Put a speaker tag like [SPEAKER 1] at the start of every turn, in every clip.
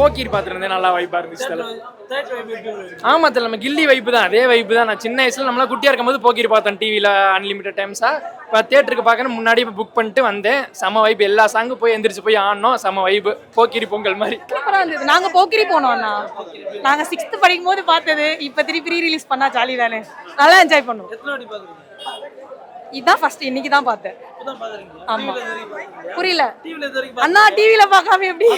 [SPEAKER 1] போக்கிரி பார்த்துருந்தேன் நல்லா வைப்பாக இருந்துச்சு தல. ஆமா தல நம்ம கில்லி வைப்பு தான் அதே வைப்பு தான். நான் சின்ன வயசுல நம்மளா குட்டியா இருக்கும்போது போக்கிரி பார்த்தேன் டிவியில் அன்லிமிட்டட் டைம்ஸா இப்போ தேட்டருக்கு பார்க்கணும் முன்னாடி புக் பண்ணிட்டு வந்தேன். செம வைப்பு எல்லா சாங்கும் போய் எந்திரிச்சு போய் ஆடணும் செம வைப்பு போக்கிரி பொங்கல் மாதிரி.
[SPEAKER 2] சூப்பரா இருந்தது. நாங்க போக்கிரி போனோம் அண்ணா. நாங்க சிக்ஸ்த் படிக்கும் போது பார்த்தது இப்ப திருப்பி ரீ ரிலீஸ் பண்ணா ஜாலி தானே. நல்லா என்ஜாய் பண்ணுவோம். இதான் ஃபர்ஸ்ட் இன்னைக்கு தான் பார்த்தேன். ஆமா. புரியல. அண்ணா டிவில பார்க்காம எப்படி?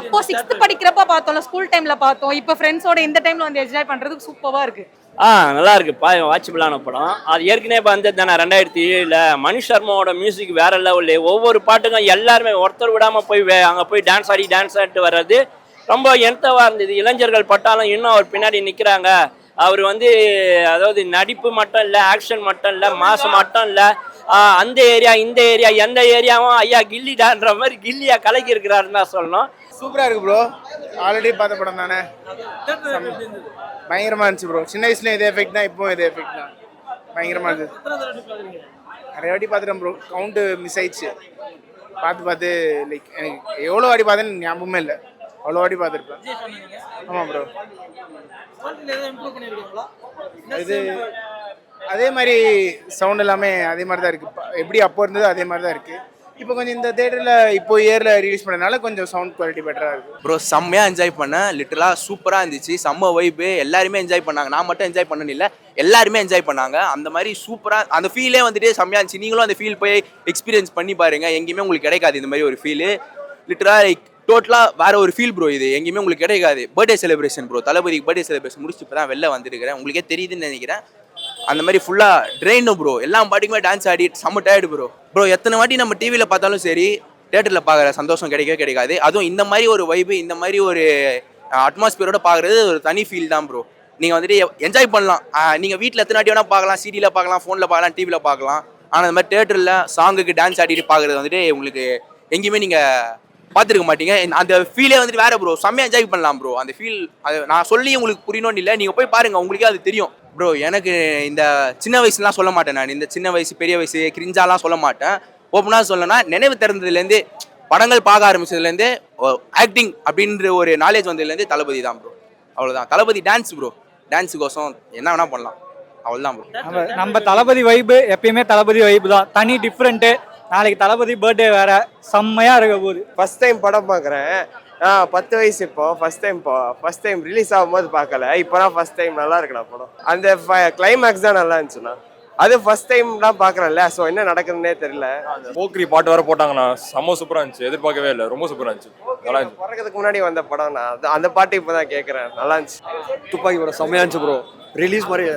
[SPEAKER 2] அப்போ சிக்ஸ்த் படிக்கிறப்ப பார்த்தோம்ல ஸ்கூல் டைம்ல பார்த்தோம். இப்போ ஃப்ரெண்ட்ஸோட இந்த டைம்ல வந்து என்ஜாய் பண்றதுக்கு சூப்பரா இருக்கு.
[SPEAKER 3] ஆ நல்லா இருக்கு பா வாட்சபிளான படம். அது ஏற்கனவே இப்போ வந்தது தானே ரெண்டாயிரத்தி ஏழில் மணி சர்மாவோட மியூசிக் வேற லெவலு ஒவ்வொரு பாட்டுக்கும் எல்லாருமே ஒருத்தர் விடாம போய் அங்க போய் டான்ஸ் ஆடி டான்ஸ் ஆடிட்டு வர்றது ரொம்ப எந்தவா இருந்தது. இளைஞர்கள் பட்டாலும் இன்னும் அவர் பின்னாடி நிற்கிறாங்க அவர் வந்து அதாவது நடிப்பு மட்டும் இல்லை ஆக்ஷன் மட்டும் இல்லை மாசம் மட்டும் இல்லை அந்த ஏரியா இந்த ஏரியா எந்த ஏரியாவும் ஐயா கில்லிடான்ற மாதிரி கில்லியா கலக்கி இருக்கிறாருன்னு தான் சொல்லணும்.
[SPEAKER 4] சூப்பரா இருக்கு ப்ரோ ஆல்ரெடி பார்த்த படம் தானே? பயங்கரமா இருந்துச்சு ப்ரோ சின்ன வயசுல இதே எஃபெக்ட் தான் இப்போவும் இதே எஃபெக்ட் தான். பயங்கரமா இருந்துச்சு. நிறைய வாட்டி பார்த்துட்டேன் ப்ரோ கவுண்ட் மிஸ் ஆயிடுச்சு. பார்த்து பார்த்து லைக் எனக்கு எவ்வளோ வாட்டி பார்த்தேன்னு ஞாபகமே இல்லை. அவ்வளோ வாட்டி பார்த்துருப்பேன். ஆமாம் ப்ரோ இது அதே மாதிரி சவுண்ட் எல்லாமே அதே மாதிரி தான் இருக்கு. ப- எப்படி அப்போ இருந்ததோ அதே மாதிரி தான் இருக்கு. இப்போ கொஞ்சம் இந்த தேட்டரில் இப்போ இயரில் ரிலீஸ் பண்ணனால கொஞ்சம் சவுண்ட் குவாலிட்டி பெட்டராக இருக்கு.
[SPEAKER 5] ப்ரோ செம்மையாக என்ஜாய் பண்ணேன். லிட்டரலாக சூப்பராக இருந்துச்சு. செம்ம வைப்பு எல்லாருமே என்ஜாய் பண்ணாங்க. நான் மட்டும் என்ஜாய் பண்ணணும் இல்லை. எல்லாருமே என்ஜாய் பண்ணாங்க. அந்த மாதிரி சூப்பராக அந்த ஃபீலே வந்துட்டு செம்மையாக இருந்துச்சு. நீங்களும் அந்த ஃபீல் போய் எக்ஸ்பீரியன்ஸ் பண்ணி பாருங்க. எங்கேயுமே உங்களுக்கு கிடைக்காது இந்த மாதிரி ஒரு ஃபீலு லிட்டரலாக லைக் டோட்டலாக வேற ஒரு ஃபீல் ப்ரோ இது. எங்கேயுமே உங்களுக்கு கிடைக்காது. பர்த்டே செலிப்ரேஷன் ப்ரோ தளபதிக்கு பர்த்டே செலிப்ரேஷன் முடிச்சு இப்போ தான் வெளில வந்துருக்கிறேன். உங்களுக்கே தெரியுதுன்னு நினைக்கிறேன். அந்த மாதிரி ஃபுல்லாக ட்ரெயினும் ப்ரோ எல்லா பாட்டுக்குமே டான்ஸ் ஆடி செம்ம டயர்டு ப்ரோ ப்ரோ எத்தனை வாட்டி நம்ம டிவியில் பார்த்தாலும் சரி தேட்டரில் பார்க்குற சந்தோஷம் கிடைக்கவே கிடைக்காது. அதுவும் இந்த மாதிரி ஒரு வைப்பு இந்த மாதிரி ஒரு அட்மாஸ்பியரோட பார்க்குறது ஒரு தனி ஃபீல் தான் ப்ரோ நீங்கள் வந்துட்டு என்ஜாய் பண்ணலாம். நீங்கள் வீட்டில் எத்தனை வாட்டி வேணால் பார்க்கலாம் சிடியில் பார்க்கலாம் ஃபோனில் பார்க்கலாம் டிவியில் பார்க்கலாம். ஆனால் இந்த மாதிரி தேட்டரில் சாங்குக்கு டான்ஸ் ஆடிட்டு பார்க்குறது வந்துட்டு உங்களுக்கு எங்கேயுமே நீங்கள் பார்த்துருக்க மாட்டீங்க. அந்த ஃபீலே வந்துட்டு வேற ப்ரோ செம்மையாக என்ஜாய் பண்ணலாம் ப்ரோ அந்த ஃபீல் அது நான் சொல்லி உங்களுக்கு புரியணும்னு இல்லை. நீங்கள் போய் பாருங்கள் உங்களுக்கே அது தெரியும். ப்ரோ எனக்கு இந்த சின்ன வயசுலாம் சொல்ல மாட்டேன் நான். இந்த சின்ன வயசு பெரிய வயசு கிரிஞ்சாலாம் சொல்ல மாட்டேன். ஓப்பனாக சொல்லணும்னா நினைவு திறந்ததுலேருந்து படங்கள் பார்க்க ஆரம்பிச்சதுலேருந்து ஆக்டிங் அப்படின்ற ஒரு நாலேஜ் வந்ததுலேருந்து தளபதி தான் ப்ரோ அவ்வளோதான் தளபதி டான்ஸ் ப்ரோ டான்ஸுக்கோசம் என்ன வேணால் பண்ணலாம். அவ்வளோதான் ப்ரோ
[SPEAKER 6] நம்ம நம்ம தளபதி வைப்பு எப்பயுமே தளபதி வைப்பு தான். தனி டிஃப்ரெண்ட்டு நாளைக்கு தளபதி பர்த்டே வேற. செம்மையா இருக்க போகுது.
[SPEAKER 7] ஃபர்ஸ்ட் டைம் படம் பார்க்குறேன் ஆ பத்து வயசு இப்போ. ஃபர்ஸ்ட் டைம் இப்போ ஃபர்ஸ்ட் டைம் ரிலீஸ் ஆகும்போது பார்க்கல. இப்போ தான் ஃபர்ஸ்ட் டைம் நல்லா இருக்குடா படம். அந்த கிளைமேக்ஸ் தான் நல்லா இருந்துச்சுண்ணா. அது ஃபர்ஸ்ட் டைம் தான் பார்க்குறேன்ல. ஸோ என்ன நடக்குதுன்னே தெரியல.
[SPEAKER 8] போக்ரி பாட்டு வர போட்டாங்கண்ணா. செம்ம சூப்பரா இருந்துச்சு. எதிர்பார்க்கவே இல்லை. ரொம்ப சூப்பரா இருந்துச்சு. நல்லா இருந்துச்சு.
[SPEAKER 7] பிறக்கிறதுக்கு முன்னாடி வந்த படம் நான் அது- அந்த பாட்டு இப்போ தான் கேட்குறேன் நல்லா இருந்துச்சு.
[SPEAKER 9] துப்பாக்கி படம் செம்மையா இருந்துச்சு ப்ரோ ரிலீஸ் மாதிரி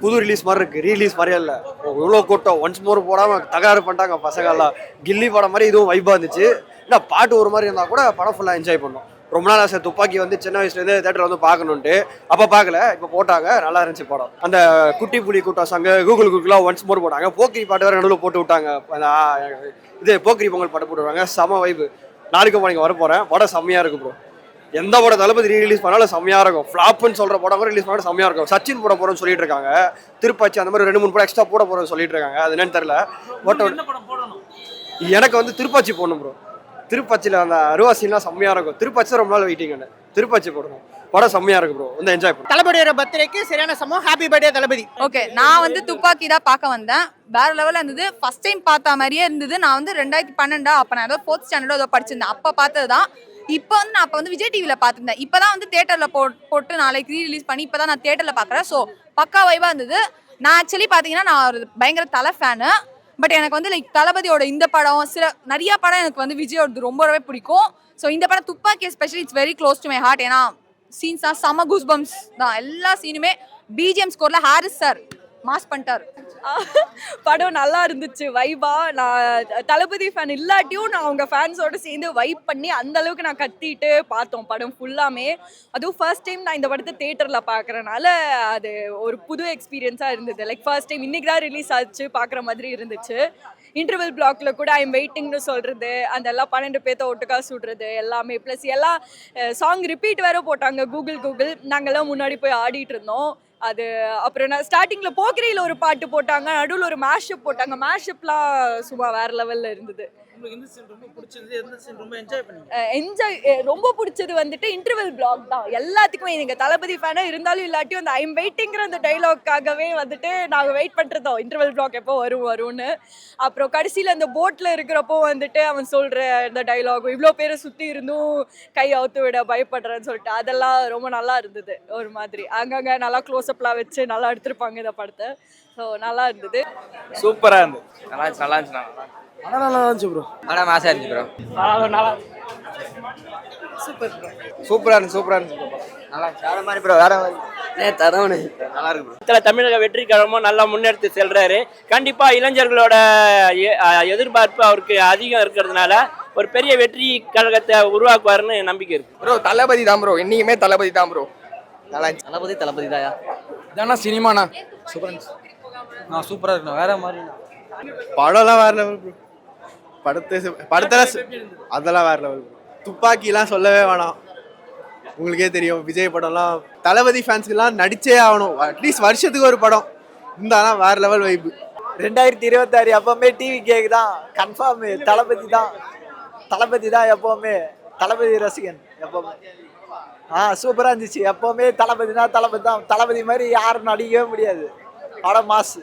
[SPEAKER 9] புது ரிலீஸ் மாதிரி இருக்கு. ரீலீஸ் மாதிரியே இல்லை. இவ்வளோ கூட்டம். ஒன்ஸ் மோர் போடாமல் தகராறு பண்ணிட்டாங்க பசங்க எல்லாம் கில்லி படம் மாதிரி இதுவும் வைப்பாக இருந்துச்சு. இல்லை பாட்டு ஒரு மாதிரி இருந்தால் கூட படம் ஃபுல்லாக என்ஜாய் பண்ணோம். ரொம்ப நாள் ஆசை துப்பாக்கி வந்து சின்ன வயசுலேருந்து தேட்டரில் வந்து பார்க்கணுன்ட்டு அப்போ பார்க்கல இப்போ போட்டாங்க நல்லா இருந்துச்சு படம். அந்த குட்டி புலி கூட்டம் சாங்க கூகுள் குக்கிலாம் ஒன்ஸ் மோர் போட்டாங்க. போக்கிரி பாட்டு வேறு நடுவில் போட்டு விட்டாங்க. இது போக்கிரி பொங்கல் பாட்டு போட்டு விடுவாங்க. செம வைப்பு நாளைக்கு நீங்கள் வர போகிறேன் படம் செம்மையாக இருக்கு ப்ரோ எந்த படம் தளபதி ரீ-ரிலீஸ் பண்ணாலும் செம்மையா இருக்கும். ஃப்ளாப்னு சொல்ற படம் ரிலீஸ் பண்ணாலும் செம்மையா இருக்கும். சச்சின் போட போறோம்னு சொல்லிட்டு இருக்காங்க. திருப்பாச்சி அந்த மாதிரி ரெண்டு மூணு படம் எக்ஸ்ட்ரா போட போறோம்னு சொல்லிட்டு இருக்காங்க. அது என்னன்னு தெரியல. பட் எனக்கு வந்து திருப்பாச்சி போடணும் ப்ரோ திருப்பாச்சியில் அந்த அருவாசிலாம் செம்மையா இருக்கும். திருப்பாச்சி ரொம்ப நாள் வெயிட்டிங் திருப்பாச்சி போடணும். படம் செம்மையா இருக்கு ப்ரோ வந்து என்ஜாய் பண்ணும்
[SPEAKER 2] தளபதியோட பர்த்டேக்கு சரியான சமம் ஹாப்பி பர்த்டே தளபதி.
[SPEAKER 10] ஓகே நான் வந்து துப்பாக்கி தான் பார்க்க வந்தேன். வேற லெவலில் இருந்தது. ஃபர்ஸ்ட் டைம் பார்த்த மாதிரியே இருந்தது. நான் வந்து ரெண்டாயிரத்தி பன்னெண்டா அப்போ நான் ஏதோ ஃபோர்த் ஸ்டாண்டர்டோ ஏதோ படிச்சிருந்தேன். அப்போ பார்த்தது தான் இப்போ வந்து நான் அப்போ வந்து விஜய் டிவியில் பார்த்துருந்தேன். இப்போ தான் வந்து தேட்டரில் போ போட்டு நாளைக்கு ரீ ரிலீஸ் பண்ணி இப்போ தான் நான் தேட்டரில் பார்க்குறேன். ஸோ பக்கா வைவாக இருந்தது. நான் ஆக்சுவலி பார்த்தீங்கன்னா நான் ஒரு பயங்கர தலை ஃபேனு பட் எனக்கு வந்து லைக் தளபதியோட இந்த படம் சில நிறைய படம் எனக்கு வந்து விஜயோடது ரொம்பவே பிடிக்கும். ஸோ இந்த படம் Thuppakki especially it's very close to my heart ஏன்னா சீன்ஸ் தான் செம கூஸ் தான். எல்லா சீனுமே பிஜிஎம் ஸ்கோரில் ஹாரிஸ் சார் மாஸ் பண்ணிட்டார்.
[SPEAKER 2] படம் நல்லா இருந்துச்சு வைபா நான் தளபதி ஃபேன் இல்லாட்டியும் நான் அவங்க ஃபேன்ஸோடு சேர்ந்து வைப் பண்ணி அந்த அளவுக்கு நான் கத்திட்டு பார்த்தோம் படம் ஃபுல்லாமே அதுவும் ஃபர்ஸ்ட் டைம் நான் இந்த படத்தை தேட்டரில் பார்க்குறனால அது ஒரு புது எக்ஸ்பீரியன்ஸாக இருந்தது. லைக் ஃபர்ஸ்ட் டைம் இன்றைக்கி தான் ரிலீஸ் ஆச்சு பார்க்குற மாதிரி இருந்துச்சு. இன்டர்வல் பிளாக்ல கூட ஐம் வெயிட்டிங்னு சொல்கிறது அந்த எல்லாம் பன்னெண்டு பேர்த்த ஒட்டுக்கா சுடுறது எல்லாமே. ப்ளஸ் எல்லாம் சாங் ரிப்பீட் வேற போட்டாங்க கூகுள் கூகுள் நாங்கள்லாம் முன்னாடி போய் ஆடிட்டு இருந்தோம். அது அப்புறம் நான் ஸ்டார்டிங்கில் போக்கிரியில் ஒரு பாட்டு போட்டாங்க நடுவில் ஒரு மேஷப் போட்டாங்க. மேஷப்லாம் சும்மா வேற லெவலில் இருந்தது. என்ஜாய் ரொம்ப பிடிச்சது வந்துட்டு இன்டர்வல் பிளாக் தான். எல்லாத்துக்குமே நீங்க தளபதி ஃபேனா இருந்தாலும் இல்லாட்டியும் அந்த ஐம் வெயிட்டிங்கிற அந்த டைலாக்காகவே வந்துட்டு நாங்க வெயிட் பண்றதோ இன்டர்வல் பிளாக் எப்போ வரும் வரும்னு. அப்புறம் கடைசியில அந்த போட்ல இருக்கிறப்போ வந்துட்டு அவன் சொல்ற இந்த டைலாக் இவ்வளோ பேரை சுத்தி இருந்தும் கை அவுத்து விட பயப்படுறேன்னு சொல்லிட்டு அதெல்லாம் ரொம்ப நல்லா இருந்தது. ஒரு மாதிரி. அங்கங்க நல்லா க்ளோஸ்அப்லாம் வச்சு நல்லா எடுத்திருப்பாங்க இந்த படத்தை. ஸோ நல்லா இருந்தது.
[SPEAKER 11] சூப்பரா இருந்தது.
[SPEAKER 3] நல்லா இருந்துச்சு நல்லா இருந்துச்சு
[SPEAKER 12] ஆனால் நல்லா இருந்துச்சு ப்ரோ
[SPEAKER 3] படம் ஆசையாக இருந்துச்சு ப்ரோ
[SPEAKER 11] நல்லா
[SPEAKER 12] சூப்பராக இருந்துச்சு சூப்பராக இருந்துச்சு bro.
[SPEAKER 3] நல்லா வேற மாதிரி ப்ரோ வேற மாதிரி. தரவனு. நல்லா இருக்கு ப்ரோ தமிழக வெற்றி கழகமும் நல்லா முன்னெடுத்து செல்றாரு. கண்டிப்பா இளைஞர்களோட எதிர்பார்ப்பு அவருக்கு அதிகம் இருக்கிறதுனால ஒரு பெரிய வெற்றி கழகத்தை உருவாக்குவாருன்னு நம்பிக்கை இருக்கு.
[SPEAKER 13] ப்ரோ தளபதி தான் ப்ரோ என்னைக்குமே தளபதி தான் ப்ரோ நல்லா இருந்துச்சு.
[SPEAKER 3] தளபதி தளபதி தாயா?
[SPEAKER 12] இதாண்ணா சினிமாண்ணா
[SPEAKER 6] நான் சூப்பராக இருக்கணும் வேற மாதிரி.
[SPEAKER 12] படம்லாம் வேற லெவல் ப்ரோ படத்தை படத்தில் அதெல்லாம் வேற லெவல் துப்பாக்கிலாம் சொல்லவே வேணாம். உங்களுக்கே தெரியும் விஜய் படம்லாம் தளபதி ஃபேன்ஸ்க்குலாம் நடிச்சே ஆகணும். அட்லீஸ்ட் வருஷத்துக்கு ஒரு படம். இருந்தாலும் வேற லெவல் வைப்பு
[SPEAKER 6] ரெண்டாயிரத்தி இருபத்தாறு எப்பவுமே டிவி கேக் தான். கன்ஃபார்ம் தளபதி தான். தளபதி தான் எப்பவுமே. தளபதி ரசிகன் எப்பவுமே. ஆ சூப்பராக இருந்துச்சு. எப்பவுமே தளபதி தான் தளபதி தான். தளபதி மாதிரி யாரும் நடிக்கவே முடியாது. படம் மாசு.